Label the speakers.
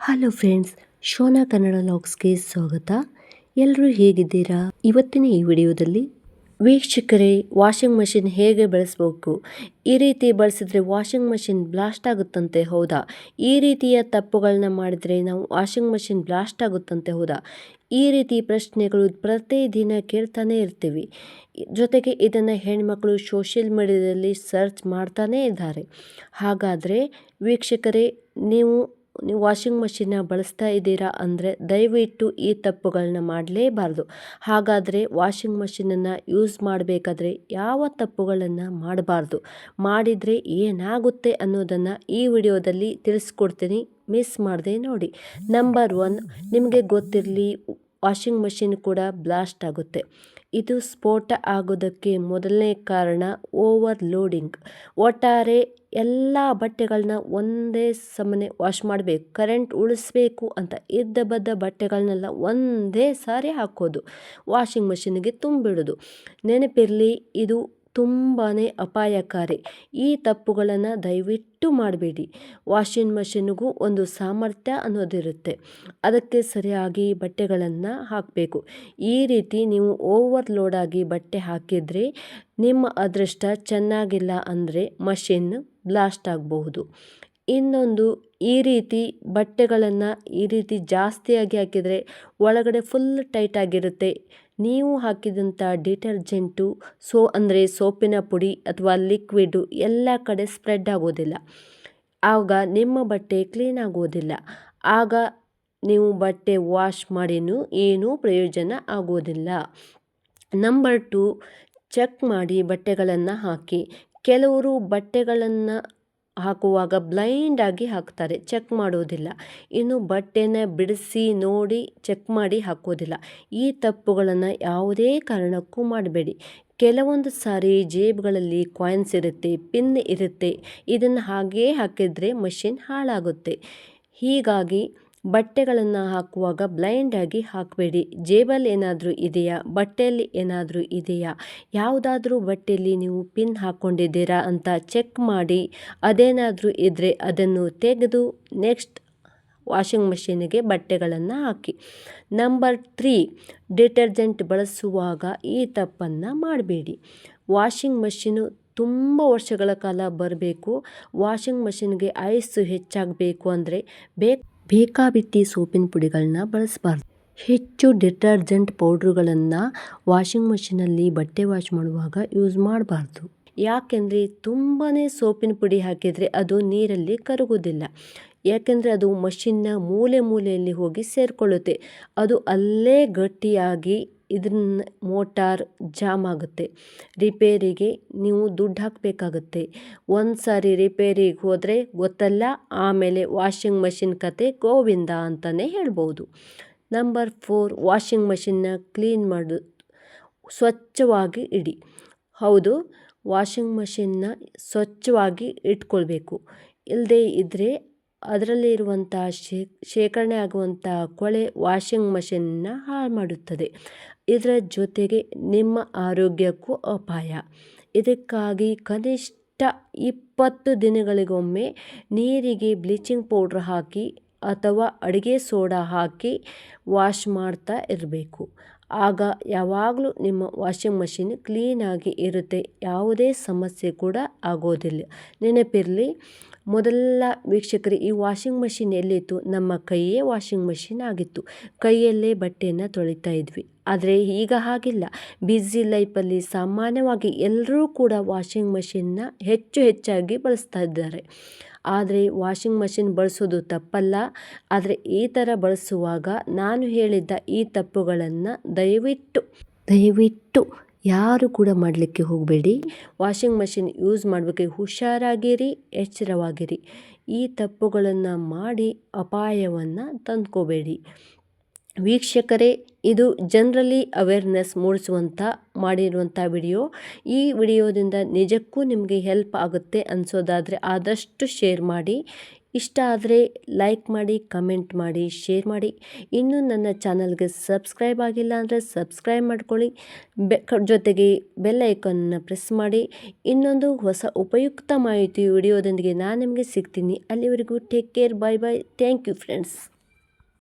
Speaker 1: Hello friends, ಶೋನಾ Kannada ಲಾಗ್ಸ್ಗೆ ಸ್ವಾಗತ. ಎಲ್ಲರೂ ಹೇಗಿದ್ದೀರಾ? ಇವತ್ತಿನ ಈ ವಿಡಿಯೋದಲ್ಲಿ ವೀಕ್ಷಕರೇ, ವಾಷಿಂಗ್ ಮಷಿನ್ ಹೇಗೆ ಬಳಸಬೇಕು? ಈ ರೀತಿ ಬಳಸಿದ್ರೆ ವಾಷಿಂಗ್ ಮಷಿನ್ ಬ್ಲಾಸ್ಟ್ ಆಗುತ್ತಂತೆ ಹೌದಾ? ಈ ರೀತಿಯ ತಪ್ಪುಗಳನ್ನ ಮಾಡಿದರೆ ನಾವು ವಾಷಿಂಗ್ ಮಷಿನ್ ಬ್ಲಾಸ್ಟ್ ಆಗುತ್ತಂತೆ ಹೌದಾ? ಈ ರೀತಿ ಪ್ರಶ್ನೆಗಳು ಪ್ರತಿದಿನ ಕೇಳ್ತಾನೆ ಇರ್ತೀವಿ. ಜೊತೆಗೆ ಇದನ್ನು ಹೆಣ್ಮಕ್ಳು ಸೋಷಿಯಲ್ ಮೀಡಿಯಾದಲ್ಲಿ ಸರ್ಚ್ ಮಾಡ್ತಾನೇ ಇದ್ದಾರೆ. ಹಾಗಾದರೆ ವೀಕ್ಷಕರೇ, ನೀವು ನೀವು ವಾಷಿಂಗ್ ಮಷಿನ್ನ ಬಳಸ್ತಾ ಇದ್ದೀರಾ ಅಂದರೆ ದಯವಿಟ್ಟು ಈ ತಪ್ಪುಗಳನ್ನ ಮಾಡಲೇಬಾರ್ದು. ಹಾಗಾದರೆ ವಾಷಿಂಗ್ ಮಷಿನನ್ನು ಯೂಸ್ ಮಾಡಬೇಕಾದ್ರೆ ಯಾವ ತಪ್ಪುಗಳನ್ನು ಮಾಡಬಾರ್ದು? ಮಾಡಿದರೆ ಏನಾಗುತ್ತೆ ಅನ್ನೋದನ್ನು ಈ ವಿಡಿಯೋದಲ್ಲಿ ತಿಳಿಸ್ಕೊಡ್ತೀನಿ. ಮಿಸ್ ಮಾಡದೆ ನೋಡಿ. ನಂಬರ್ ಒನ್, ನಿಮಗೆ ಗೊತ್ತಿರಲಿ, ವಾಷಿಂಗ್ ಮಷಿನ್ ಕೂಡ ಬ್ಲಾಸ್ಟ್ ಆಗುತ್ತೆ. ಇದು ಸ್ಫೋಟ ಆಗೋದಕ್ಕೆ ಮೊದಲನೇ ಕಾರಣ ಓವರ್ ಲೋಡಿಂಗ್ ಒಟ್ಟಾರೆ ಎಲ್ಲ ಬಟ್ಟೆಗಳನ್ನ ಒಂದೇ ಸಮನೆ ವಾಶ್ ಮಾಡಬೇಕು. ಕರೆಂಟ್ ಉಳಿಸ್ಬೇಕು ಅಂತ ಇದ್ದ ಬದ್ದ ಬಟ್ಟೆಗಳನ್ನೆಲ್ಲ ಒಂದೇ ಸಾರಿ ಹಾಕೋದು. ವಾಷಿಂಗ್ ಮಷಿನ್ಗೆ ತುಂಬಿಡೋದು. ನೆನಪಿರಲಿ, ಇದು ತುಂಬಾ ಅಪಾಯಕಾರಿ. ಈ ತಪ್ಪುಗಳನ್ನು ದಯವಿಟ್ಟು ಮಾಡಬೇಡಿ. ವಾಷಿಂಗ್ ಮಷಿನ್ಗೂ ಒಂದು ಸಾಮರ್ಥ್ಯ ಅನ್ನೋದಿರುತ್ತೆ. ಅದಕ್ಕೆ ಸರಿಯಾಗಿ ಬಟ್ಟೆಗಳನ್ನು ಹಾಕಬೇಕು. ಈ ರೀತಿ ನೀವು ಓವರ್ಲೋಡಾಗಿ ಬಟ್ಟೆ ಹಾಕಿದರೆ ನಿಮ್ಮ ಅದೃಷ್ಟ ಚೆನ್ನಾಗಿಲ್ಲ ಅಂದರೆ ಮಷಿನ್ ಬ್ಲಾಸ್ಟ್ ಆಗಬಹುದು. ಇನ್ನೊಂದು ಈ ರೀತಿ ಬಟ್ಟೆಗಳನ್ನು ಈ ರೀತಿ ಜಾಸ್ತಿಯಾಗಿ ಹಾಕಿದರೆ ಒಳಗಡೆ ಫುಲ್ ಟೈಟ್ ಆಗಿರುತ್ತೆ. ನೀವು ಹಾಕಿದಂಥ ಡಿಟರ್ಜೆಂಟು ಸೋ ಅಂದರೆ ಸೋಪಿನ ಪುಡಿ ಅಥವಾ ಲಿಕ್ವಿಡು ಎಲ್ಲ ಕಡೆ ಸ್ಪ್ರೆಡ್ ಆಗೋದಿಲ್ಲ. ಆಗ ನಿಮ್ಮ ಬಟ್ಟೆ ಕ್ಲೀನ್ ಆಗೋದಿಲ್ಲ. ಆಗ ನೀವು ಬಟ್ಟೆ ವಾಶ್ ಮಾಡಿನೂ ಏನೂ ಪ್ರಯೋಜನ ಆಗೋದಿಲ್ಲ. ನಂಬರ್ ಟು ಚೆಕ್ ಮಾಡಿ ಬಟ್ಟೆಗಳನ್ನು ಹಾಕಿ. ಕೆಲವರು ಬಟ್ಟೆಗಳನ್ನು ಹಾಕುವಾಗ ಬ್ಲೈಂಡ್ ಆಗಿ ಹಾಕ್ತಾರೆ. ಚೆಕ್ ಮಾಡೋದಿಲ್ಲ ಇನ್ನು ಬಟ್ಟೆನ ಬಿಡಿಸಿ ನೋಡಿ ಚೆಕ್ ಮಾಡಿ ಹಾಕೋದಿಲ್ಲ ಈ ತಪ್ಪುಗಳನ್ನು ಯಾವುದೇ ಕಾರಣಕ್ಕೂ ಮಾಡಬೇಡಿ. ಕೆಲವೊಂದು ಸಾರಿ ಜೇಬ್ಗಳಲ್ಲಿ ಕಾಯಿನ್ಸ್ ಇರುತ್ತೆ ಪಿನ್ ಇರುತ್ತೆ. ಇದನ್ನು ಹಾಗೇ ಹಾಕಿದರೆ ಮಷಿನ್ ಹಾಳಾಗುತ್ತೆ. ಹೀಗಾಗಿ ಬಟ್ಟೆಗಳನ್ನು ಹಾಕುವಾಗ ಬ್ಲೈಂಡಾಗಿ ಹಾಕಬೇಡಿ. ಜೇಬಲ್ಲಿ ಏನಾದರೂ ಇದೆಯಾ? ಬಟ್ಟೆಯಲ್ಲಿ ಏನಾದರೂ ಇದೆಯಾ? ಯಾವುದಾದ್ರೂ ಬಟ್ಟೆಯಲ್ಲಿ ನೀವು ಪಿನ್ ಹಾಕ್ಕೊಂಡಿದ್ದೀರಾ ಅಂತ ಚೆಕ್ ಮಾಡಿ. ಅದೇನಾದರೂ ಇದ್ದರೆ ಅದನ್ನು ತೆಗೆದು ನೆಕ್ಸ್ಟ್ ವಾಷಿಂಗ್ ಮಷೀನಿಗೆ ಬಟ್ಟೆಗಳನ್ನು ಹಾಕಿ. ನಂಬರ್ ತ್ರೀ, ಡಿಟರ್ಜೆಂಟ್ ಬಳಸುವಾಗ ಈ ತಪ್ಪನ್ನು ಮಾಡಬೇಡಿ. ವಾಷಿಂಗ್ ಮಷೀನು ತುಂಬ ವರ್ಷಗಳ ಕಾಲ ಬರಬೇಕು. ವಾಷಿಂಗ್ ಮಷಿನ್ಗೆ ಐಸು ಹೆಚ್ಚಾಗಬೇಕು ಅಂದರೆ ಬೇಕು ಬೇಕಾಬಿಟ್ಟಿ ಸೋಪಿನ ಪುಡಿಗಳನ್ನ ಬಳಸಬಾರ್ದು. ಹೆಚ್ಚು ಡಿಟರ್ಜೆಂಟ್ ಪೌಡ್ರುಗಳನ್ನು ವಾಷಿಂಗ್ ಮಷಿನಲ್ಲಿ ಬಟ್ಟೆ ವಾಶ್ ಮಾಡುವಾಗ ಯೂಸ್ ಮಾಡಬಾರ್ದು. ಯಾಕೆಂದರೆ ತುಂಬಾ ಸೋಪಿನ ಪುಡಿ ಹಾಕಿದರೆ ಅದು ನೀರಲ್ಲಿ ಕರಗೋದಿಲ್ಲ ಯಾಕೆಂದರೆ ಅದು ಮಷಿನ್ನ ಮೂಲೆ ಮೂಲೆಯಲ್ಲಿ ಹೋಗಿ ಸೇರಿಕೊಳ್ಳುತ್ತೆ. ಅದು ಅಲ್ಲೇ ಗಟ್ಟಿಯಾಗಿ ಇದನ್ನ ಮೋಟಾರ್ ಜಾಮ್ ಆಗುತ್ತೆ. ರಿಪೇರಿಗೆ ನೀವು ದುಡ್ಡು ಹಾಕಬೇಕಾಗುತ್ತೆ. ಒಂದು ಸಾರಿ ರಿಪೇರಿಗೆ ಹೋದರೆ ಗೊತ್ತಲ್ಲ, ಆಮೇಲೆ ವಾಷಿಂಗ್ ಮಷಿನ್ ಕತೆ ಗೋವಿಂದ ಅಂತಲೇ ಹೇಳ್ಬೋದು. ನಂಬರ್ ಫೋರ್, ವಾಷಿಂಗ್ ಮಷಿನ್ನ ಕ್ಲೀನ್ ಮಾಡು, ಸ್ವಚ್ಛವಾಗಿ ಇಡಿ. ಹೌದು, ವಾಷಿಂಗ್ ಮಷಿನ್ನ ಸ್ವಚ್ಛವಾಗಿ ಇಟ್ಕೊಳ್ಬೇಕು. ಇಲ್ಲದೇ ಇದ್ದರೆ ಅದರಲ್ಲಿ ಶೇ, ಶೇಖರಣೆ ಆಗುವಂಥ ಕೊಳೆ ವಾಷಿಂಗ್ ಮಷಿನ್ನ ಹಾಳು ಮಾಡುತ್ತದೆ. ಇದರ ಜೊತೆಗೆ ನಿಮ್ಮ ಆರೋಗ್ಯಕ್ಕೂ ಅಪಾಯ. ಇದಕ್ಕಾಗಿ ಕನಿಷ್ಠ ಇಪ್ಪತ್ತು ದಿನಗಳಿಗೊಮ್ಮೆ ನೀರಿಗೆ ಬ್ಲೀಚಿಂಗ್ ಪೌಡ್ರ್ ಹಾಕಿ ಅಥವಾ ಅಡುಗೆ ಸೋಡಾ ಹಾಕಿ ವಾಶ್ ಮಾಡ್ತಾ ಇರಬೇಕು. ಆಗ ಯಾವಾಗಲೂ ನಿಮ್ಮ ವಾಷಿಂಗ್ ಮಷಿನ್ ಕ್ಲೀನಾಗಿ ಇರುತ್ತೆ. ಯಾವುದೇ ಸಮಸ್ಯೆ ಕೂಡ ಆಗೋದಿಲ್ಲ. ನೆನಪಿರಲಿ, ಮೊದಲ ವೀಕ್ಷಕರು, ಈ ವಾಷಿಂಗ್ ಮಷಿನ್ ಎಲ್ಲಿತ್ತು? ನಮ್ಮ ಕೈಯೇ ವಾಷಿಂಗ್ ಮಷಿನ್ ಆಗಿತ್ತು. ಕೈಯಲ್ಲೇ ಬಟ್ಟೆಯನ್ನು ತೊಳಿತಾ ಇದ್ವಿ. ಆದರೆ ಈಗ ಹಾಗಿಲ್ಲ. ಬ್ಯುಸಿ ಲೈಫಲ್ಲಿ ಸಾಮಾನ್ಯವಾಗಿ ಎಲ್ಲರೂ ಕೂಡ ವಾಷಿಂಗ್ ಮಷಿನ್ನ ಹೆಚ್ಚು ಹೆಚ್ಚಾಗಿ ಬಳಸ್ತಾ ಇದ್ದಾರೆ. ಆದರೆ ವಾಷಿಂಗ್ ಮಷಿನ್ ಬಳಸೋದು ತಪ್ಪಲ್ಲ. ಆದರೆ ಈ ಥರ ಬಳಸುವಾಗ ನಾನು ಹೇಳಿದ್ದ ಈ ತಪ್ಪುಗಳನ್ನು ದಯವಿಟ್ಟು ದಯವಿಟ್ಟು ಯಾರು ಕೂಡ ಮಾಡಲಿಕ್ಕೆ ಹೋಗಬೇಡಿ. ವಾಷಿಂಗ್ ಮಷಿನ್ ಯೂಸ್ ಮಾಡಬೇಕು ಹುಷಾರಾಗಿರಿ, ಎಚ್ಚರವಾಗಿರಿ. ಈ ತಪ್ಪುಗಳನ್ನು ಮಾಡಿ ಅಪಾಯವನ್ನು ತಂದ್ಕೋಬೇಡಿ. ವೀಕ್ಷಕರೇ, ಇದು ಜನರಲಿ ಅವೇರ್ನೆಸ್ ಮೂಡಿಸುವಂಥ ಮಾಡಿರುವಂಥ ವಿಡಿಯೋ. ಈ ವಿಡಿಯೋದಿಂದ ನಿಜಕ್ಕೂ ನಿಮಗೆ ಹೆಲ್ಪ್ ಆಗುತ್ತೆ ಅನಿಸೋದಾದರೆ ಆದಷ್ಟು ಶೇರ್ ಮಾಡಿ. ಇಷ್ಟ ಆದರೆ ಲೈಕ್ ಮಾಡಿ ಕಮೆಂಟ್ ಮಾಡಿ ಶೇರ್ ಮಾಡಿ. ಇನ್ನೂ ನನ್ನ ಚಾನಲ್ಗೆ ಸಬ್ಸ್ಕ್ರೈಬ್ ಆಗಿಲ್ಲ ಅಂದರೆ ಸಬ್ಸ್ಕ್ರೈಬ್ ಮಾಡ್ಕೊಳ್ಳಿ. ಬೆ ಜೊತೆಗೆ ಬೆಲ್ ಐಕನ್ನ ಪ್ರೆಸ್ ಮಾಡಿ. ಇನ್ನೊಂದು ಹೊಸ ಉಪಯುಕ್ತ ಮಾಹಿತಿ ವಿಡಿಯೋದೊಂದಿಗೆ ನಾನು ನಿಮಗೆ ಸಿಗ್ತೀನಿ. ಅಲ್ಲಿವರೆಗೂ take care bye bye thank you friends